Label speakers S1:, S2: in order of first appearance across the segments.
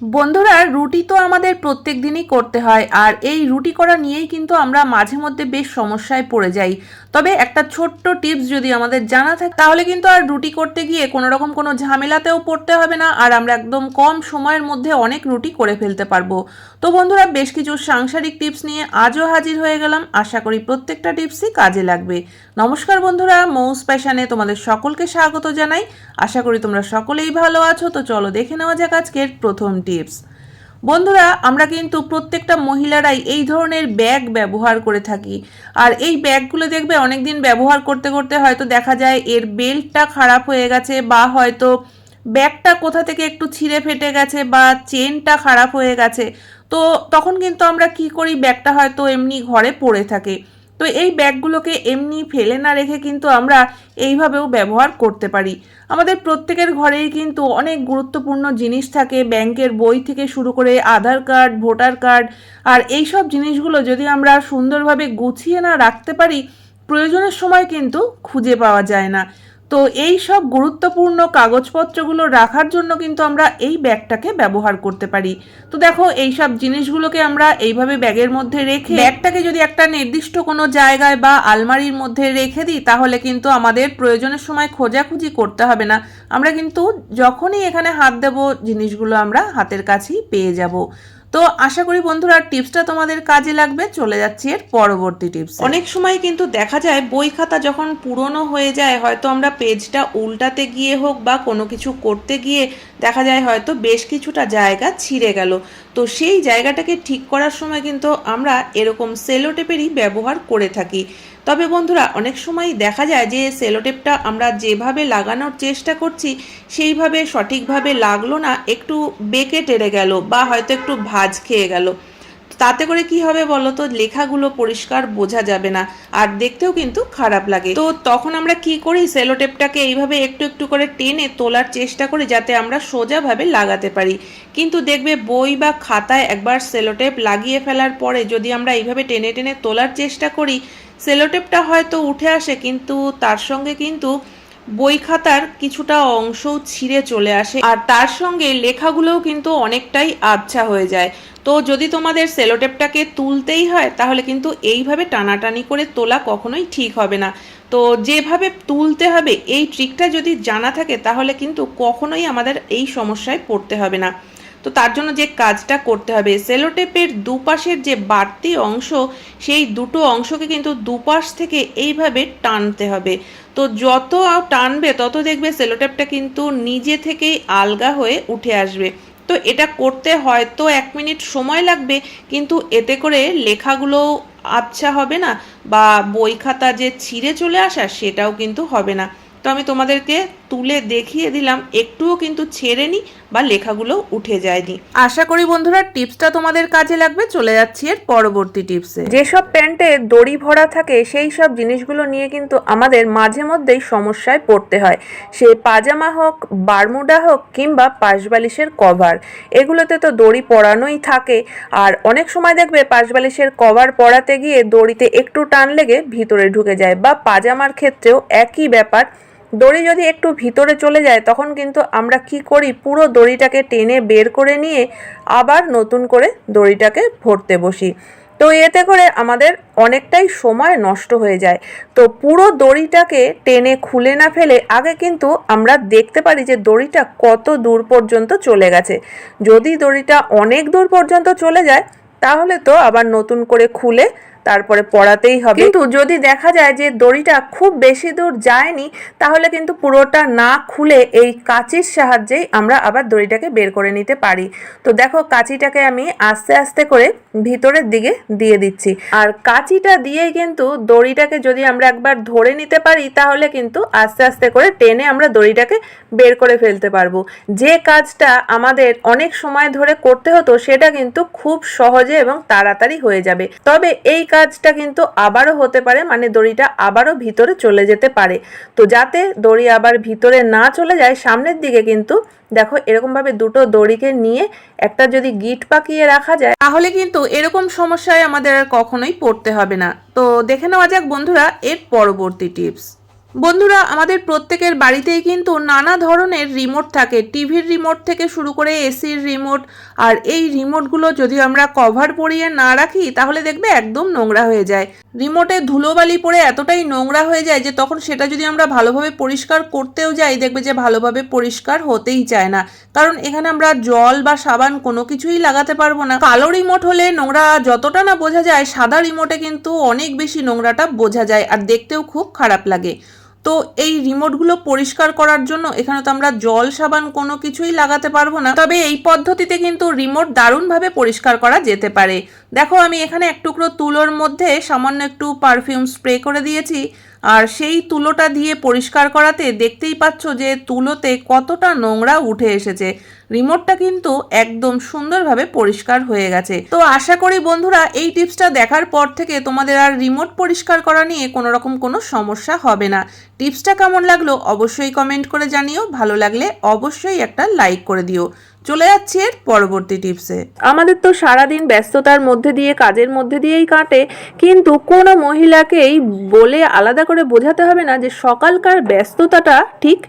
S1: বন্ধুরা, রুটি তো আমাদের প্রত্যেক দিনই করতে হয়, আর এই রুটি করা নিয়েই কিন্তু আমরা মাঝে মধ্যে বেশ সমস্যায় পড়ে যাই। তবে একটা ছোট্ট টিপস যদি আমাদের জানা থাকে, তাহলে কিন্তু আর রুটি করতে গিয়ে কোনো রকম কোনো ঝামেলাতেও পড়তে হবে না, আর আমরা একদম কম সময়ের মধ্যে অনেক রুটি করে ফেলতে পারব। তো বন্ধুরা, বেশ কিছু সাংসারিক টিপস নিয়ে আজও হাজির হয়ে গেলাম। আশা করি প্রত্যেকটা টিপসই কাজে লাগবে। নমস্কার বন্ধুরা, মৌস প্যাশানে তোমাদের সকলকে স্বাগত জানাই। আশা করি তোমরা সকলেই ভালো আছো, তো চলো দেখে নেওয়া যাক আজকের প্রথম টিপস। বন্ধুরা, আমরা কিন্তু প্রত্যেকটা মহিলারাই এই ধরনের ব্যাগ ব্যবহার করে থাকি। আর এই ব্যাগগুলো দেখবে অনেক দিন ব্যবহার করতে করতে হয়তো দেখা যায় এর বেল্টটা খারাপ হয়ে গেছে বা হয়তো ব্যাগটা কোথা থেকে একটু ছিঁড়ে ফেটে গেছে বা চেনটা খারাপ হয়ে গেছে। তো তখন কিন্তু আমরা কি করি, ব্যাগটা হয়তো এমনি ঘরে পড়ে থাকে। তো এই ব্যাগগুলোকে এমনি ফেলে না রেখে কিন্তু আমরা এইভাবেও ব্যবহার করতে পারি। আমাদের প্রত্যেকের ঘরেই কিন্তু অনেক গুরুত্বপূর্ণ জিনিস থাকে, ব্যাংকের বই থেকে শুরু করে আধার কার্ড, ভোটার কার্ড, আর এই সব জিনিসগুলো যদি আমরা সুন্দরভাবে গুছিয়ে না রাখতে পারি, প্রয়োজনের সময় কিন্তু খুঁজে পাওয়া যায় না। তো এই সব গুরুত্বপূর্ণ কাগজপত্রগুলো রাখার জন্য কিন্তু আমরা এই ব্যাগটাকে ব্যবহার করতে পারি। তো দেখো, এই সব জিনিসগুলোকে আমরা এইভাবে ব্যাগের মধ্যে রেখে ব্যাগটাকে যদি একটা নির্দিষ্ট কোনো জায়গায় বা আলমারির মধ্যে রেখে দিই, তাহলে কিন্তু আমাদের প্রয়োজনের সময় খোঁজাখুঁজি করতে হবে না। আমরা কিন্তু যখনই এখানে হাত দেব, জিনিসগুলো আমরা হাতের কাছেই পেয়ে যাব। তো আশা করি বন্ধুরা টিপসটা তোমাদের কাজে লাগবে। চলে যাচ্ছি এর পরবর্তী টিপস। অনেক সময় কিন্তু দেখা যায় বই খাতা যখন পুরনো হয়ে যায়, হয়তো আমরা পেজটা উল্টাতে গিয়ে হোক বা কোনো কিছু করতে গিয়ে দেখা যায় হয়তো বেশ কিছুটা জায়গা ছিঁড়ে গেল। তো সেই জায়গাটাকে ঠিক করার সময় কিন্তু আমরা এরকম সেলোটেপেরই ব্যবহার করে থাকি। তবে বন্ধুরা, অনেক সময় দেখা যায় যে সেলোটেপটা আমরা যেভাবে লাগানোর চেষ্টা করছি, সেইভাবে সঠিকভাবে লাগল না, একটু বেঁকে টেরে গেল বা হয়তো একটু ভাজ খেয়ে গেল। তাতে করে কি হবে বলো তো? লেখাগুলো পরিষ্কার বোঝা যাবে না। আর দেখতেও কিন্তু খারাপ লাগে। তো তখন আমরা কি করি? সেলোটেপটাকে এইভাবে একটু একটু করে টেনে তোলার চেষ্টা করি যাতে আমরা সোজাভাবে লাগাতে পারি। কিন্তু দেখবে বই বা খাতায় একবার সেলোটেপ লাগিয়ে ফেলার পরে যদি আমরা এইভাবে টেনে টেনে তোলার চেষ্টা করি, সেলোটেপটা হয়তো উঠে আসে, কিন্তু তার সঙ্গে কিন্তু বই খাতার কিছুটা অংশও ছিঁড়ে চলে আসে। আর তার সঙ্গে লেখাগুলোও কিন্তু অনেকটাই আবছা হয়ে যায়। তো যদি তোমাদের সেলোটেপটাকে তুলতেই হয়, তাহলে কিন্তু এইভাবে টানাটানি করে তোলা কখনোই ঠিক হবে না। তো যেভাবে তুলতে হবে, এই ট্রিকটা যদি জানা থাকে, তাহলে কিন্তু কখনোই আমাদের এই সমস্যায় পড়তে হবে না। তো তার জন্য যে কাজটা করতে হবে, সেলোটেপের দুপাশের যে বাড়তি অংশ, সেই দুটো অংশকে কিন্তু দুপাশ থেকে এইভাবে টানতে হবে। তো যত টানবে, তত দেখবে সেলোটেপটা কিন্তু নিজে থেকেই আলগা হয়ে উঠে আসবে। তো এটা করতে হয়তো এক মিনিট সময় লাগবে, কিন্তু এতে করে লেখাগুলো আবছা হবে না বা বই খাতা যে ছিঁড়ে চলে আসা সেটাও কিন্তু হবে না। তো আমি তোমাদেরকে তুলে দেখিয়ে দিলাম, একটুও কিন্তু ছেড়েনি বা লেখাগুলো উঠে যায়নি। আশা করি বন্ধুরা, টিপসটা তোমাদের কাজে লাগবে। চলে যাচ্ছি এর পরবর্তী টিপসে। যেসব প্যান্টে দড়ি ভরা থাকে, সেই সব জিনিসগুলো নিয়ে কিন্তু আমাদের মাঝে মধ্যেই সমস্যায় পড়তে হয়। সে পাজামা হোক, বারমুডা হোক, কিংবা পাশবালিশের কভার। এগুলোতে তো দড়ি পরানোই থাকে। আর অনেক সময় দেখবে, পাশবালিশের কভার পরাতে গিয়ে দড়িতে একটু টান লেগে ভিতরে ঢুকে যায়, বা পাজামার ক্ষেত্রেও একই ব্যাপার। দড়ি যদি একটু ভিতরে চলে যায়, তখন কিন্তু আমরা কি করি? পুরো দড়িটাকে টেনে বের করে নিয়ে আবার নতুন করে দড়িটাকে ভরতে বসি। তো এতে করে আমাদের অনেকটাই সময় নষ্ট হয়ে যায়। তো পুরো দড়িটাকে টেনে খুলে না ফেলে আগে কিন্তু আমরা দেখতে পারি যে দড়িটা কত দূর পর্যন্ত চলে গেছে। যদি দড়িটা অনেক দূর পর্যন্ত চলে যায়, তাহলে তো আবার নতুন করে খুলে তারপরে পড়াতেই হবে। কিন্তু যদি দেখা যায় যে দড়িটা খুব বেশি দূর যায়নি, তাহলে কিন্তু পুরোটা না খুলে এই কাঁচির সাহায্যেই আমরা আবার দড়িটাকে বের করে নিতে পারি। তো দেখো কাঁচিটাকে আমি আস্তে আস্তে করে ভিতরের দিকে দিয়ে দিচ্ছি। আর কাঁচিটা দিয়েই কিন্তু দড়িটাকে যদি আমরা একবার ধরে নিতে পারি, তাহলে কিন্তু আস্তে আস্তে করে টেনে আমরা দড়িটাকে বের করে ফেলতে পারব। যে কাজটা আমাদের অনেক সময় ধরে করতে হতো, সেটা কিন্তু খুব সহজে এবং তাড়াতাড়ি হয়ে যাবে। তবে এই কাজটা কিন্তু আবারও হতে পারে মানে দড়িটা আবারও ভিতরে চলে যেতে পারে। তো যাতে দড়ি আবার ভিতরে না চলে যায়, সামনের দিকে কিন্তু দেখো এরকমভাবে দুটো দড়িকে নিয়ে একটা যদি গিট পাকিয়ে রাখা যায়, তাহলে কিন্তু এরকম সমস্যায় আমাদের আর কখনোই পড়তে হবে না। তো দেখে নেওয়া যাক বন্ধুরা এর পরবর্তী টিপস। বন্ধুরা, আমাদের প্রত্যেকের বাড়িতেই কিন্তু নানা ধরনের রিমোট থাকে। টিভির রিমোট থেকে শুরু করে এসির রিমোট আর এই রিমোটগুলো যদি আমরা কভার পরিয়ে না রাখি, তাহলে দেখবে একদম নোংরা হয়ে যায়। রিমোটে ধুলোবালি পড়ে এতটাই নোংরা হয়ে যায় যে তখন সেটা যদি আমরা ভালোভাবে পরিষ্কার করতেও যাই, দেখবে যে ভালোভাবে পরিষ্কার হতেই চায় না। কারণ এখানে আমরা জল বা সাবান কোনো কিছুই লাগাতে পারব না। কালো রিমোট হলে নোংরা যতটা না বোঝা যায়, সাদা রিমোটে কিন্তু অনেক বেশি নোংরাটা বোঝা যায়, আর দেখতেও খুব খারাপ লাগে। তো এই রিমোটগুলো পরিষ্কার করার জন্য এখানে তো আমরা জল, সাবান কোনো কিছুই লাগাতে পারব না। তবে এই পদ্ধতিতে কিন্তু রিমোট দারুণভাবে পরিষ্কার করা যেতে পারে। দেখো আমি এখানে এক টুকরো তুলোর মধ্যে সামান্য একটু পারফিউম স্প্রে করে দিয়েছি। আর সেই তুলোটা দিয়ে পরিষ্কার করাতে দেখতেই পাচ্ছ যে তুলোতে কতটা নোংরা উঠে এসেছে। রিমোটটা কিন্তু একদম সুন্দরভাবে পরিষ্কার হয়ে গেছে। তো আশা করি বন্ধুরা এই টিপসটা দেখার পর থেকে তোমাদের আর রিমোট পরিষ্কার করা নিয়ে কোনো রকম কোনো সমস্যা হবে না। টিপসটা কেমন লাগল অবশ্যই কমেন্ট করে জানিও, ভালো লাগলে অবশ্যই একটা লাইক করে দিও। চলে যাচ্ছি এর পরবর্তী টিপসে। আমাদের তো সারাদিন ব্যস্ততার মধ্যে দিয়ে, কাজের মধ্যে দিয়েই কাটে, কিন্তু কোনো মহিলাকেই বলে আলাদা করে বোঝাতে হবে না যে সকালকার ব্যস্ততাটা ঠিক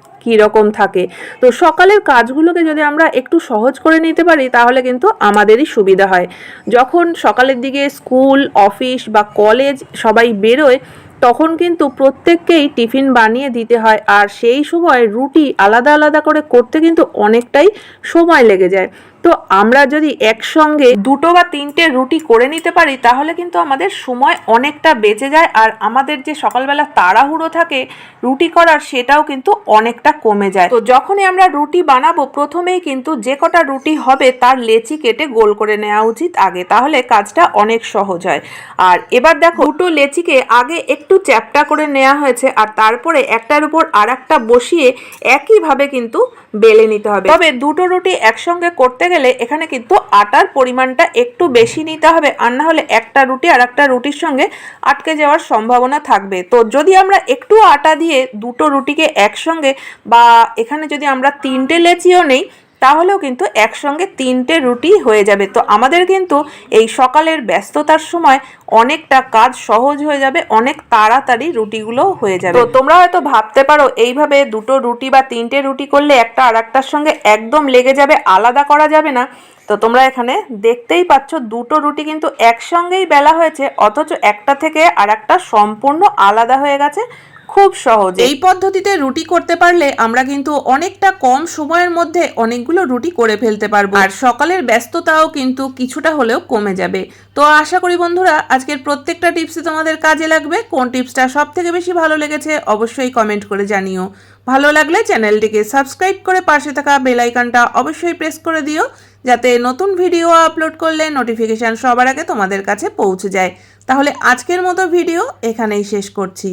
S1: রকম থাকে। তো সকালের কাজগুলোকে যদি আমরা একটু সহজ করে নিতে পারি, তাহলে কিন্তু আমাদেরই সুবিধা হয়। যখন সকালের দিকে স্কুল, অফিস বা কলেজ সবাই বেরোয় তখন কিন্তু প্রত্যেককেই টিফিন বানিয়ে দিতে হয় আর সেই সময় রুটি আলাদা আলাদা করে করতে কিন্তু অনেকটাই সময় লেগে যায়। তো আমরা যদি একসঙ্গে দুটো বা তিনটে রুটি করে নিতে পারি, তাহলে কিন্তু আমাদের সময় অনেকটা বেঁচে যায় আর আমাদের যে সকালবেলা তাড়াহুড়ো থাকে রুটি করার, সেটাও কিন্তু অনেকটা কমে যায়। তো যখনই আমরা রুটি বানাবো, প্রথমেই কিন্তু যে কটা রুটি হবে তার লেচি কেটে গোল করে নেওয়া উচিত আগে, তাহলে কাজটা অনেক সহজ হয়। আর এবার দেখো, দুটো লেচিকে আগে একটু চ্যাপটা করে নেওয়া হয়েছে আর তারপরে একটার উপর আর একটা বসিয়ে একইভাবে কিন্তু বেলে নিতে হবে। তবে দুটো রুটি একসঙ্গে করতে গেলে এখানে কিন্তু আটার পরিমাণটা একটু বেশি নিতে হবে। আর না হলে একটা রুটি আর একটা রুটির সঙ্গে আটকে যাওয়ার সম্ভাবনা থাকবে। তো যদি আমরা একটু আটা দিয়ে দুটো রুটিকে একসঙ্গে বা এখানে যদি আমরা তিনটে লেচিও নেই তাহলেও কিন্তু একসঙ্গে তিনটে রুটি হয়ে যাবে। তো আমাদের কিন্তু এই সকালের ব্যস্ততার সময় অনেকটা কাজ সহজ হয়ে যাবে, অনেক তাড়াতাড়ি রুটিগুলো হয়ে যাবে। তো তোমরা হয়তো ভাবতে পারো, এইভাবে দুটো রুটি বা তিনটে রুটি করলে একটা আর একটার সঙ্গে একদম লেগে যাবে, আলাদা করা যাবে না। তো তোমরা এখানে দেখতেই পাচ্ছ, দুটো রুটি কিন্তু একসঙ্গেই বেলা হয়েছে, অথচ একটা থেকে আর একটা সম্পূর্ণ আলাদা হয়ে গেছে। খুব সহজ। এই পদ্ধতিতে রুটি করতে পারলে আমরা কিন্তু অনেকটা কম সময়ের মধ্যে অনেকগুলো রুটি করে ফেলতে পারব। আর সকালের ব্যস্ততাও কিন্তু কিছুটা হলেও কমে যাবে। তো আশা করি বন্ধুরা, আজকের প্রত্যেকটা টিপসই তোমাদের কাজে লাগবে। কোন টিপসটা সব থেকে বেশি ভালো লেগেছে অবশ্যই কমেন্ট করে জানিও। ভালো লাগলে চ্যানেলটিকে সাবস্ক্রাইব করে পাশে থাকা বেল আইকনটা অবশ্যই প্রেস করে দিও, যাতে নতুন ভিডিও আপলোড করলে নোটিফিকেশান সবার আগে তোমাদের কাছে পৌঁছে যায়। তাহলে আজকের মতো ভিডিও এখানেই শেষ করছি।